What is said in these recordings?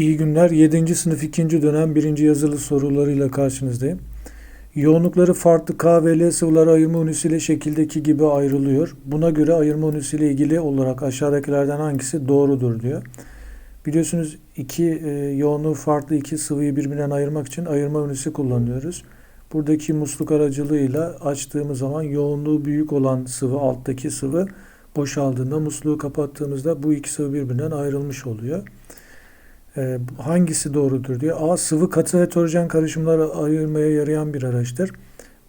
İyi günler. 7. sınıf 2. dönem 1. yazılı sorularıyla karşınızdayım. Yoğunlukları farklı K ve L sıvıları ayırma unisiyle şekildeki gibi ayrılıyor. Buna göre ayırma unisiyle ilgili olarak aşağıdakilerden hangisi doğrudur diyor. Biliyorsunuz iki e, yoğunluğu farklı iki sıvıyı birbirinden ayırmak için ayırma unisi kullanıyoruz. Buradaki musluk aracılığıyla açtığımız zaman yoğunluğu büyük olan sıvı alttaki sıvı boşaldığında musluğu kapattığımızda bu iki sıvı birbirinden ayrılmış oluyor. Ee, hangisi doğrudur diyor. A. Sıvı katı heterojen karışımları ayırmaya yarayan bir araçtır.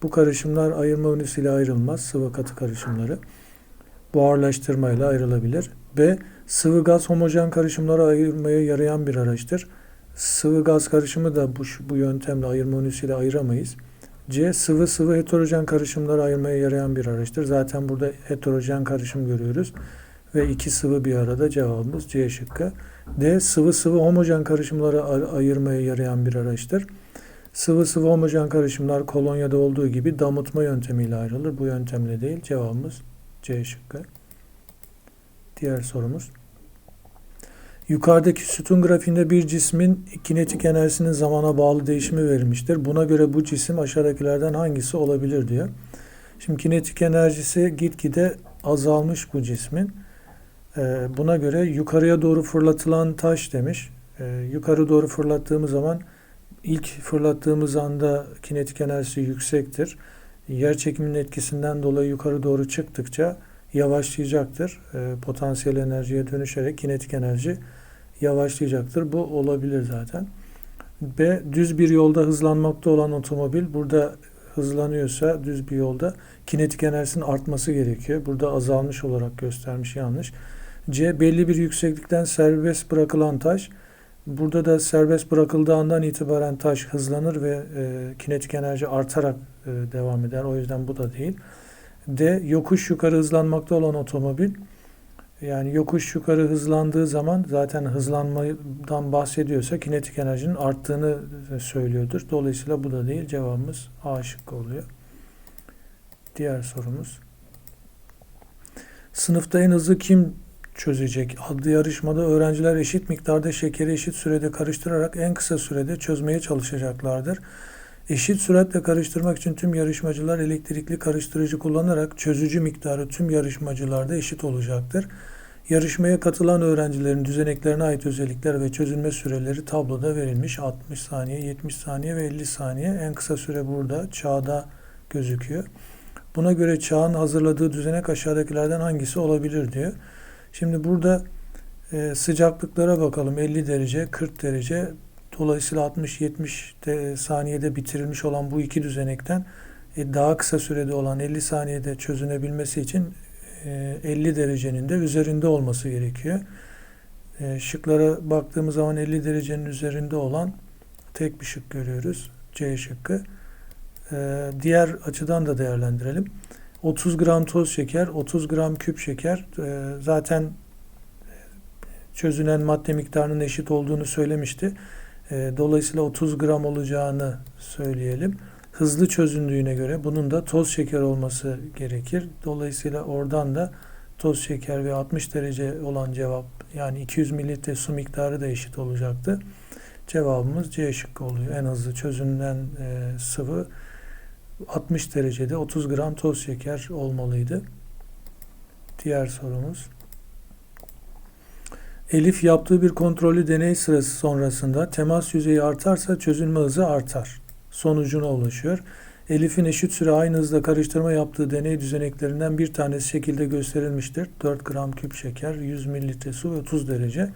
Bu karışımlar ayırma unisiyle ayrılmaz. Sıvı katı karışımları. Buharlaştırmayla ayrılabilir. B. Sıvı gaz homojen karışımları ayırmaya yarayan bir araçtır. Sıvı gaz karışımı da bu, bu yöntemle ayırma unisiyle ayıramayız. C. Sıvı sıvı heterojen karışımları ayırmaya yarayan bir araçtır. Zaten burada heterojen karışım görüyoruz. Ve iki sıvı bir arada cevabımız C şıkkı. D. Sıvı sıvı homojen karışımları ayırmaya yarayan bir araçtır. Sıvı sıvı homojen karışımlar kolonyada olduğu gibi damıtma yöntemiyle ayrılır. Bu yöntemle değil. Cevabımız C şıkkı. Diğer sorumuz. Yukarıdaki sütun grafiğinde bir cismin kinetik enerjisinin zamana bağlı değişimi verilmiştir. Buna göre bu cisim aşağıdakilerden hangisi olabilir diyor. Şimdi kinetik enerjisi gitgide azalmış bu cismin. Ee, buna göre yukarıya doğru fırlatılan taş demiş. Ee, yukarı doğru fırlattığımız zaman ilk fırlattığımız anda kinetik enerjisi yüksektir. Yer çekiminin etkisinden dolayı yukarı doğru çıktıkça yavaşlayacaktır. Ee, potansiyel enerjiye dönüşerek kinetik enerji yavaşlayacaktır. Bu olabilir zaten. B. Düz bir yolda hızlanmakta olan otomobil burada hızlanıyorsa düz bir yolda kinetik enerjisinin artması gerekiyor. Burada azalmış olarak göstermiş yanlış. C. Belli bir yükseklikten serbest bırakılan taş. Burada da serbest bırakıldığı andan itibaren taş hızlanır ve e, kinetik enerji artarak e, devam eder. O yüzden bu da değil. D. Yokuş yukarı hızlanmakta olan otomobil. Yani yokuş yukarı hızlandığı zaman zaten hızlanmadan bahsediyorsa kinetik enerjinin arttığını söylüyordur. Dolayısıyla bu da değil. Cevabımız A şıkkı oluyor. Diğer sorumuz. Sınıfta en hızlı kim çözecek adlı yarışmada öğrenciler eşit miktarda şekeri eşit sürede karıştırarak en kısa sürede çözmeye çalışacaklardır. Eşit süratle karıştırmak için tüm yarışmacılar elektrikli karıştırıcı kullanarak çözücü miktarı tüm yarışmacılarda eşit olacaktır. Yarışmaya katılan öğrencilerin düzeneklerine ait özellikler ve çözülme süreleri tabloda verilmiş. 60 saniye, 70 saniye ve 50 saniye. En kısa süre burada çağda gözüküyor. Buna göre çağın hazırladığı düzenek aşağıdakilerden hangisi olabilir diyor. Şimdi burada e, sıcaklıklara bakalım. 50 derece, 40 derece. Dolayısıyla 60-70 saniyede bitirilmiş olan bu iki düzenekten e, daha kısa sürede olan 50 saniyede çözünebilmesi için 50 e, derecenin de üzerinde olması gerekiyor. E, şıklara baktığımız zaman 50 derecenin üzerinde olan tek bir şık görüyoruz. C şıkkı. E, diğer açıdan da değerlendirelim. 30 gram toz şeker, 30 gram küp şeker zaten çözünen madde miktarının eşit olduğunu söylemişti. Dolayısıyla 30 gram olacağını söyleyelim hızlı çözündüğüne göre bunun da toz şeker olması gerekir. Dolayısıyla oradan da toz şeker ve 60 derece olan cevap yani 200 mililitre su miktarı da eşit olacaktı. Cevabımız C şıkkı oluyor. En hızlı çözünen e, sıvı 60 derecede 30 gram toz şeker olmalıydı. Diğer sorumuz. Elif yaptığı bir kontrollü deney sırası sonrasında temas yüzeyi artarsa çözünme hızı artar sonucuna ulaşıyor. Elif'in eşit süre aynı hızla karıştırma yaptığı deney düzeneklerinden bir tanesi şekilde gösterilmiştir. 4 gram küp şeker, 100 mililitre su ve 30 derece.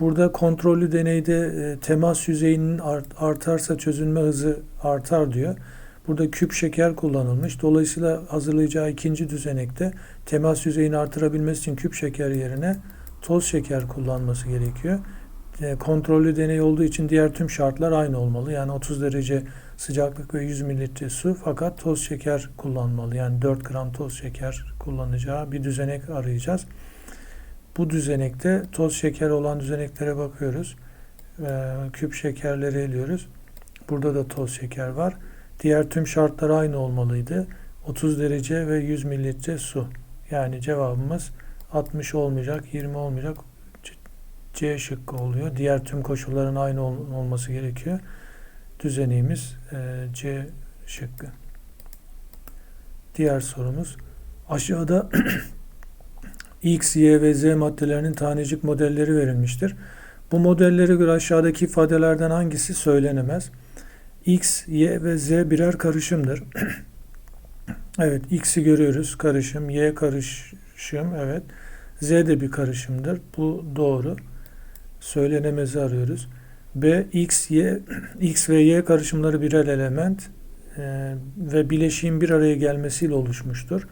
Burada kontrollü deneyde e, temas yüzeyinin art, artarsa çözünme hızı artar diyor. Burada küp şeker kullanılmış. Dolayısıyla hazırlayacağı ikinci düzenekte temas yüzeyini artırabilmesi için küp şeker yerine toz şeker kullanması gerekiyor. E, kontrollü deney olduğu için diğer tüm şartlar aynı olmalı. Yani 30 derece sıcaklık ve 100 mililitre su fakat toz şeker kullanmalı. Yani 4 gram toz şeker kullanacağı bir düzenek arayacağız. Bu düzenekte toz şeker olan düzeneklere bakıyoruz. E, küp şekerleri eliyoruz. Burada da toz şeker var. Diğer tüm şartlar aynı olmalıydı. 30 derece ve 100 mililitre su. Yani cevabımız 60 olmayacak, 20 olmayacak, C şıkkı oluyor. Diğer tüm koşulların aynı ol- olması gerekiyor. Düzenimiz e, C şıkkı. Diğer sorumuz. Aşağıda X, Y ve Z maddelerinin tanecik modelleri verilmiştir. Bu modellere göre aşağıdaki ifadelerden hangisi söylenemez? X, Y ve Z birer karışımdır. evet, X'i görüyoruz, karışım. Y karışım, evet. Z de bir karışımdır. Bu doğru. Söylenemezi arıyoruz. B, X, Y, X ve Y karışımları birer element e, ve bileşiğin bir araya gelmesiyle oluşmuştur.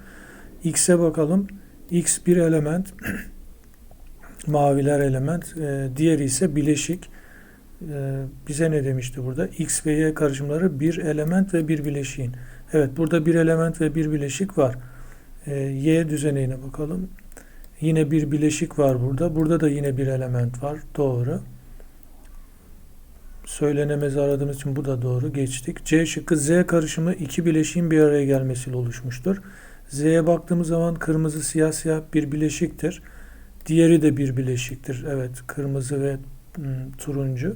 X'e bakalım. X bir element, maviler element, e, diğeri ise bileşik. E, bize ne demişti burada? X ve Y karışımları bir element ve bir bileşiğin. Evet burada bir element ve bir bileşik var. E, y düzenine bakalım. Yine bir bileşik var burada. Burada da yine bir element var. Doğru. Söylenemezi aradığımız için bu da doğru. Geçtik. C şıkkı Z karışımı iki bileşiğin bir araya gelmesiyle oluşmuştur. Z'ye baktığımız zaman kırmızı siyah siyah bir bileşiktir. Diğeri de bir bileşiktir. Evet kırmızı ve turuncu.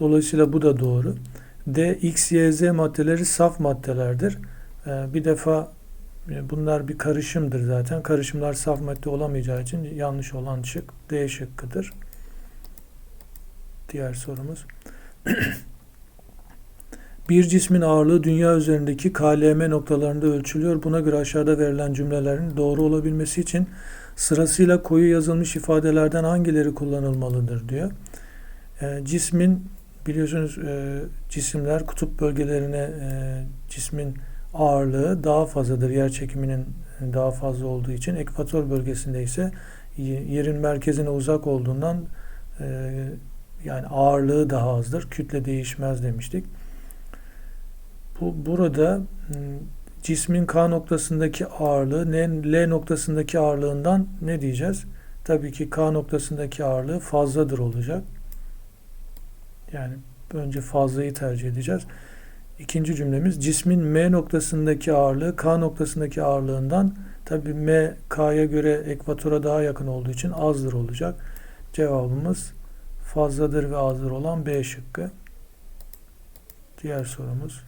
Dolayısıyla bu da doğru. D, X, Y, Z maddeleri saf maddelerdir. Ee, bir defa e, bunlar bir karışımdır zaten. Karışımlar saf madde olamayacağı için yanlış olan şık D şıkkıdır. Diğer sorumuz. Bir cismin ağırlığı dünya üzerindeki KLM noktalarında ölçülüyor. Buna göre aşağıda verilen cümlelerin doğru olabilmesi için sırasıyla koyu yazılmış ifadelerden hangileri kullanılmalıdır diyor. E, cismin biliyorsunuz e, cisimler kutup bölgelerine e, cismin ağırlığı daha fazladır. Yer çekiminin daha fazla olduğu için ekvator bölgesinde ise yerin merkezine uzak olduğundan e, yani ağırlığı daha azdır. Kütle değişmez demiştik. Bu burada cismin K noktasındaki ağırlığı L noktasındaki ağırlığından ne diyeceğiz? Tabii ki K noktasındaki ağırlığı fazladır olacak. Yani önce fazlayı tercih edeceğiz. İkinci cümlemiz cismin M noktasındaki ağırlığı K noktasındaki ağırlığından tabii M K'ya göre ekvatora daha yakın olduğu için azdır olacak. Cevabımız fazladır ve azdır olan B şıkkı. Diğer sorumuz.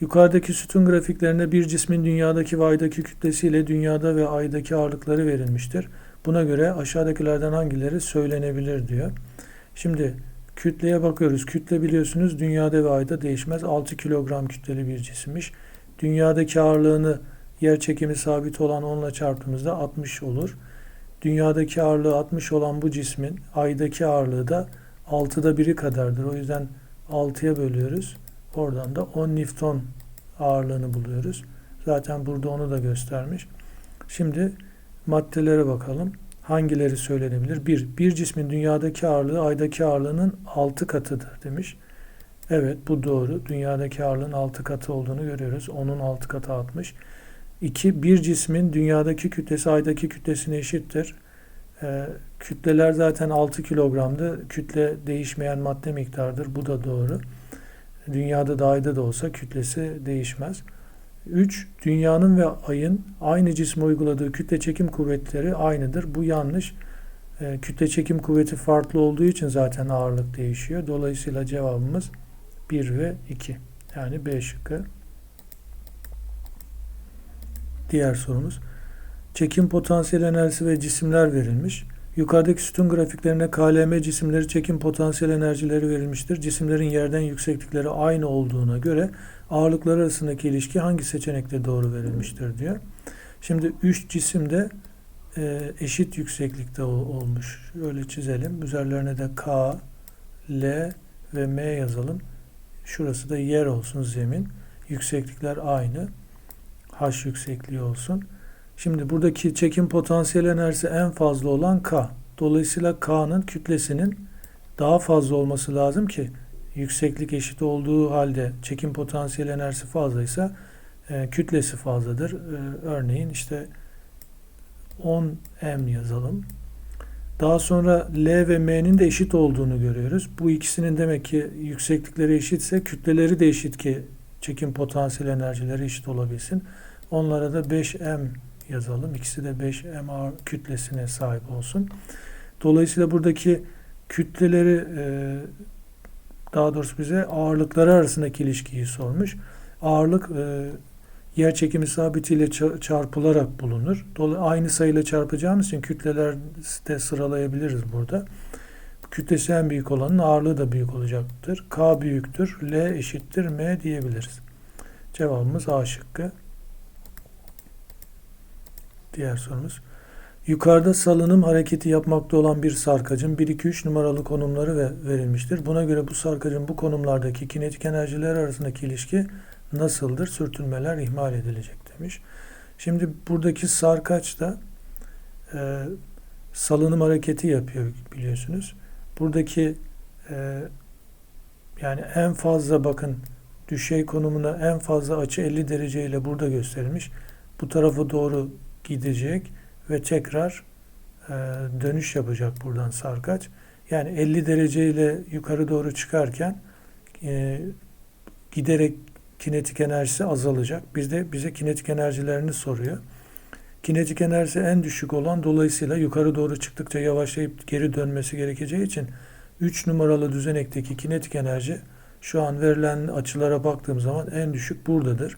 Yukarıdaki sütun grafiklerinde bir cismin dünyadaki ve aydaki kütlesiyle dünyada ve aydaki ağırlıkları verilmiştir. Buna göre aşağıdakilerden hangileri söylenebilir diyor. Şimdi kütleye bakıyoruz. Kütle biliyorsunuz dünyada ve ayda değişmez. 6 kilogram kütleli bir cisimmiş. Dünyadaki ağırlığını yer çekimi sabit olan 10 ile çarptığımızda 60 olur. Dünyadaki ağırlığı 60 olan bu cismin aydaki ağırlığı da 6'da 1'i kadardır. O yüzden 6'ya bölüyoruz. Oradan da 10 Newton ağırlığını buluyoruz. Zaten burada onu da göstermiş. Şimdi maddelere bakalım. Hangileri söylenebilir? Bir, bir cismin dünyadaki ağırlığı aydaki ağırlığının 6 katıdır demiş. Evet bu doğru. Dünyadaki ağırlığın 6 katı olduğunu görüyoruz. Onun 6 katı 60. 2. Bir cismin dünyadaki kütlesi aydaki kütlesine eşittir. Ee, kütleler zaten 6 kilogramdı. Kütle değişmeyen madde miktardır. Bu da doğru. Dünyada da ayda da olsa kütlesi değişmez. 3. Dünyanın ve ayın aynı cisme uyguladığı kütle çekim kuvvetleri aynıdır. Bu yanlış. E, kütle çekim kuvveti farklı olduğu için zaten ağırlık değişiyor. Dolayısıyla cevabımız 1 ve 2. Yani B şıkkı. Diğer sorumuz. Çekim potansiyel enerjisi ve cisimler verilmiş. Yukarıdaki sütun grafiklerine KLM cisimleri çekim potansiyel enerjileri verilmiştir. Cisimlerin yerden yükseklikleri aynı olduğuna göre ağırlıkları arasındaki ilişki hangi seçenekte doğru verilmiştir diyor. Şimdi 3 cisim de e, eşit yükseklikte olmuş. Öyle çizelim. Üzerlerine de K, L ve M yazalım. Şurası da yer olsun zemin. Yükseklikler aynı. H yüksekliği olsun. Şimdi buradaki çekim potansiyel enerjisi en fazla olan K. Dolayısıyla K'nın kütlesinin daha fazla olması lazım ki yükseklik eşit olduğu halde çekim potansiyel enerjisi fazlaysa e, kütlesi fazladır. E, örneğin işte 10 m yazalım. Daha sonra L ve M'nin de eşit olduğunu görüyoruz. Bu ikisinin demek ki yükseklikleri eşitse kütleleri de eşit ki çekim potansiyel enerjileri eşit olabilsin. Onlara da 5M yazalım. İkisi de 5 MR kütlesine sahip olsun. Dolayısıyla buradaki kütleleri e, daha doğrusu bize ağırlıkları arasındaki ilişkiyi sormuş. Ağırlık e, yer çekimi sabitiyle ça- çarpılarak bulunur. Dolayı aynı sayıyla çarpacağımız için kütleler de sıralayabiliriz burada. Kütlesi en büyük olanın ağırlığı da büyük olacaktır. K büyüktür, L eşittir M diyebiliriz. Cevabımız A şıkkı. Diğer sorumuz. Yukarıda salınım hareketi yapmakta olan bir sarkacın 1-2-3 numaralı konumları ve verilmiştir. Buna göre bu sarkacın bu konumlardaki kinetik enerjiler arasındaki ilişki nasıldır? Sürtünmeler ihmal edilecek demiş. Şimdi buradaki sarkaç da e, salınım hareketi yapıyor biliyorsunuz. Buradaki e, yani en fazla bakın düşey konumuna en fazla açı 50 derece ile burada gösterilmiş. Bu tarafa doğru gidecek ve tekrar e, dönüş yapacak buradan sarkaç. Yani 50 derece ile yukarı doğru çıkarken e, giderek kinetik enerjisi azalacak. Bizde bize kinetik enerjilerini soruyor. Kinetik enerjisi en düşük olan dolayısıyla yukarı doğru çıktıkça yavaşlayıp geri dönmesi gerekeceği için 3 numaralı düzenekteki kinetik enerji şu an verilen açılara baktığım zaman en düşük buradadır.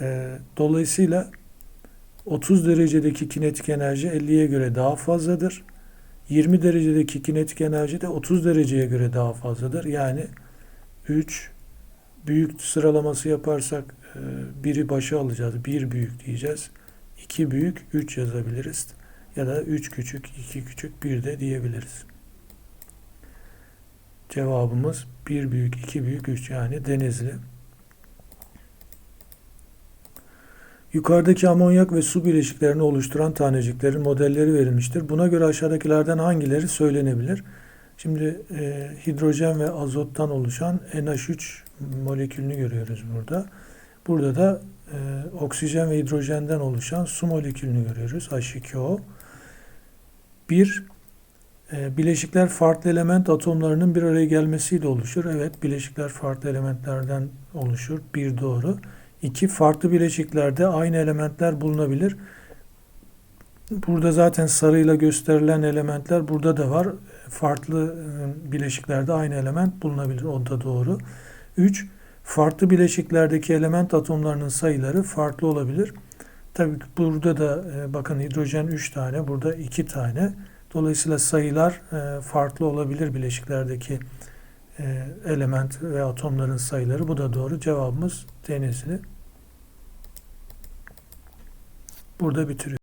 E, dolayısıyla 30 derecedeki kinetik enerji 50'ye göre daha fazladır. 20 derecedeki kinetik enerji de 30 dereceye göre daha fazladır. Yani 3 büyük sıralaması yaparsak e, biri başa alacağız. 1 büyük diyeceğiz. 2 büyük 3 yazabiliriz. Ya da 3 küçük 2 küçük 1 de diyebiliriz. Cevabımız 1 büyük 2 büyük 3 yani Denizli. Yukarıdaki amonyak ve su bileşiklerini oluşturan taneciklerin modelleri verilmiştir. Buna göre aşağıdakilerden hangileri söylenebilir? Şimdi e, hidrojen ve azottan oluşan NH3 molekülünü görüyoruz burada. Burada da e, oksijen ve hidrojenden oluşan su molekülünü görüyoruz. H2O. Bir, e, bileşikler farklı element atomlarının bir araya gelmesiyle oluşur. Evet, bileşikler farklı elementlerden oluşur. Bir doğru. İki, farklı bileşiklerde aynı elementler bulunabilir. Burada zaten sarıyla gösterilen elementler burada da var. Farklı e, bileşiklerde aynı element bulunabilir. O da doğru. 3. Farklı bileşiklerdeki element atomlarının sayıları farklı olabilir. Tabii ki burada da e, bakın hidrojen 3 tane, burada 2 tane. Dolayısıyla sayılar e, farklı olabilir bileşiklerdeki element ve atomların sayıları. Bu da doğru. Cevabımız Denizli. Burada bitiriyor.